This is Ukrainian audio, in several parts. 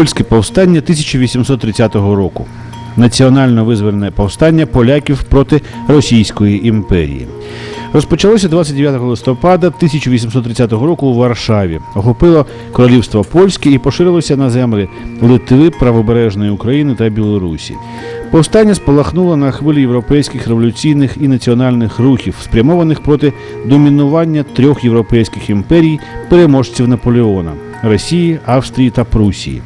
Польське повстання 1830 року. Національно-визвольне повстання поляків проти Російської імперії. Розпочалося 29 листопада 1830 року у Варшаві. Охопило королівство польське і поширилося на землі Литви, правобережної України та Білорусі. Повстання спалахнуло на хвилі європейських революційних і національних рухів, спрямованих проти домінування трьох європейських імперій переможців Наполеона Росії, Австрії та Прусії.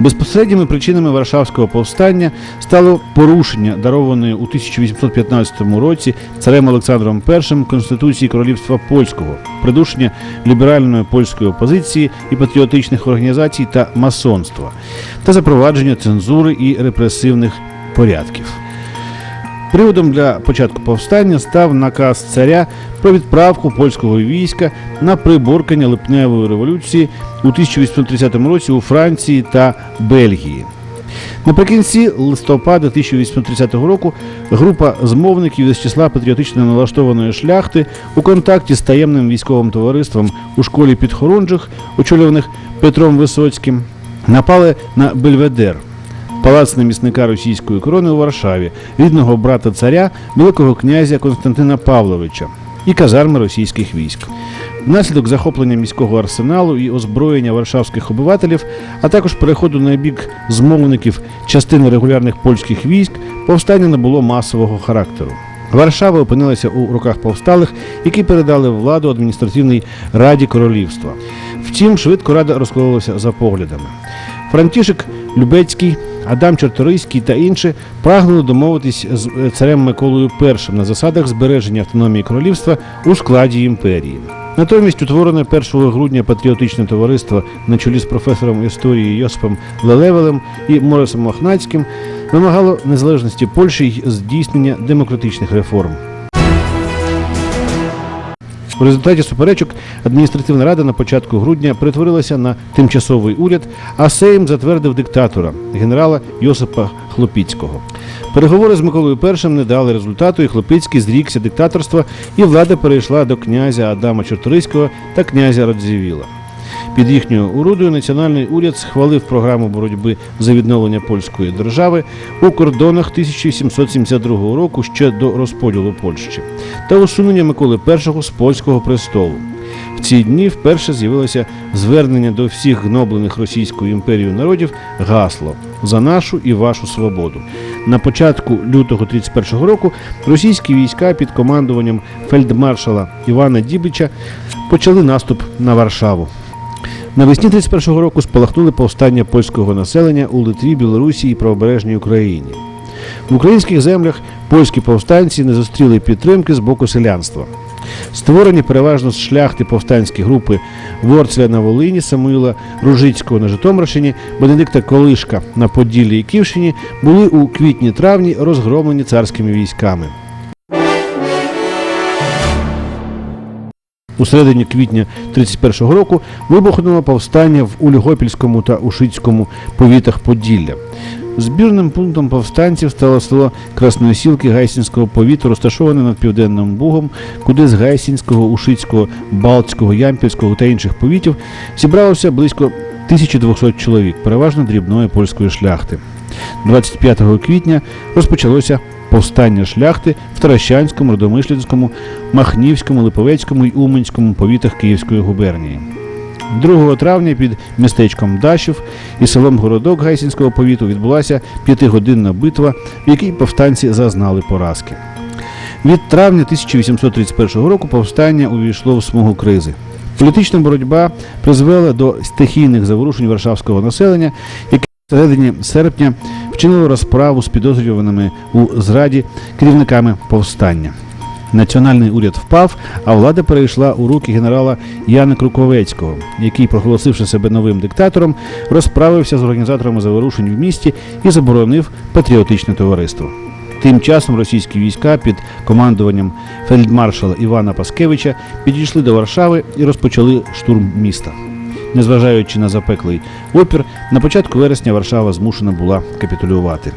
Безпосередніми причинами Варшавського повстання стало порушення дарованої у 1815 році царем Олександром І Конституції Королівства Польського, придушення ліберальної польської опозиції і патріотичних організацій та масонства, та запровадження цензури і репресивних порядків. Приводом для початку повстання став наказ царя про відправку польського війська на приборкання липневої революції у 1830 році у Франції та Бельгії. Наприкінці листопада 1830 року група змовників із числа патріотично налаштованої шляхти у контакті з таємним військовим товариством у школі підхорунжих, очолюваних Петром Висоцьким, напали на Бельведер, палац намісника російської корони у Варшаві, рідного брата царя, великого князя Константина Павловича і казарми російських військ. Внаслідок захоплення міського арсеналу і озброєння варшавських обивателів, а також переходу на бік змовників частини регулярних польських військ, повстання набуло масового характеру. Варшава опинилася у руках повсталих, які передали владу адміністративній раді королівства. Втім, швидко рада розкололася за поглядами. Франтішек Любецький, Адам Чорторийський та інші прагнули домовитись з е, царем Миколою І на засадах збереження автономії королівства у складі імперії. Натомість утворене 1 грудня патріотичне товариство на чолі з професором історії Йосипом Лелевелем і Морисом Мохнацьким вимагало незалежності Польщі й здійснення демократичних реформ. У результаті суперечок адміністративна рада на початку грудня перетворилася на тимчасовий уряд, а Сейм затвердив диктатора генерала Йосипа Хлопіцького. Переговори з Миколою І не дали результату, і Хлопицький зрікся диктаторства, і влада перейшла до князя Адама Чорториського та князя Радзивіла. Під їхньою уродою національний уряд схвалив програму боротьби за відновлення польської держави у кордонах 1772 року ще до розподілу Польщі та усунення Миколи І з польського престолу. В ці дні вперше з'явилося звернення до всіх гноблених Російською імперією народів гасло за нашу і вашу свободу. На початку лютого 31 року російські війська під командуванням фельдмаршала Івана Дібича почали наступ на Варшаву. Навесні 31-го року спалахнули повстання польського населення у Литві, Білорусі і правобережній Україні. В українських землях польські повстанці не зустріли підтримки з боку селянства. Створені переважно з шляхти повстанські групи Ворцля на Волині, Самуїла Ружицького на Житомирщині, Бенедикта Колишка на Поділлі і Київщині були у квітні-травні розгромлені царськими військами. У середині квітня 31-го року вибухнуло повстання в Ульгопільському та Ушицькому повітах Поділля. Збірним пунктом повстанців стало село Красноосілки Гайсінського повіту, розташоване над Південним Бугом, куди з Гайсінського, Ушицького, Балтського, Ямпільського та інших повітів зібралося близько 1200 чоловік, переважно дрібної польської шляхти. 25 квітня розпочалося повстання шляхти в Таращанському, Родомишлянському, Махнівському, Липовецькому й Уманському повітах Київської губернії. 2 травня під містечком Дашів і селом Городок Гайсінського повіту відбулася п'ятигодинна битва, в якій повстанці зазнали поразки. Від травня 1831 року повстання увійшло в смугу кризи. Політична боротьба призвела до стихійних заворушень варшавського населення, яке в середині серпня вчинило розправу з підозрюваними у зраді керівниками повстання. Національний уряд впав, а влада перейшла у руки генерала Яна Круковецького, який, проголосивши себе новим диктатором, розправився з організаторами заворушень в місті і заборонив патріотичне товариство. Тим часом російські війська під командуванням фельдмаршала Івана Паскевича підійшли до Варшави і розпочали штурм міста. Незважаючи на запеклий опір, на початку вересня Варшава змушена була капітулювати.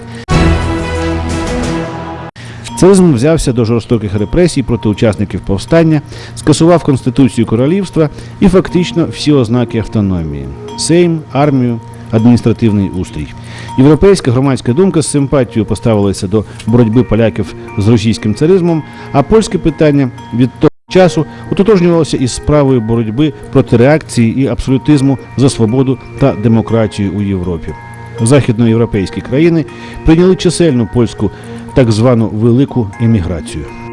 Царизм взявся до жорстоких репресій проти учасників повстання, скасував конституцію королівства і фактично всі ознаки автономії: Сейм, армію, адміністративний устрій. Європейська громадська думка з симпатією поставилася до боротьби поляків з російським царизмом, а польське питання від того часу ототожнювалося із справою боротьби проти реакції і абсолютизму за свободу та демократію у Європі. Західноєвропейські країни прийняли чисельну польську так звану велику еміграцію.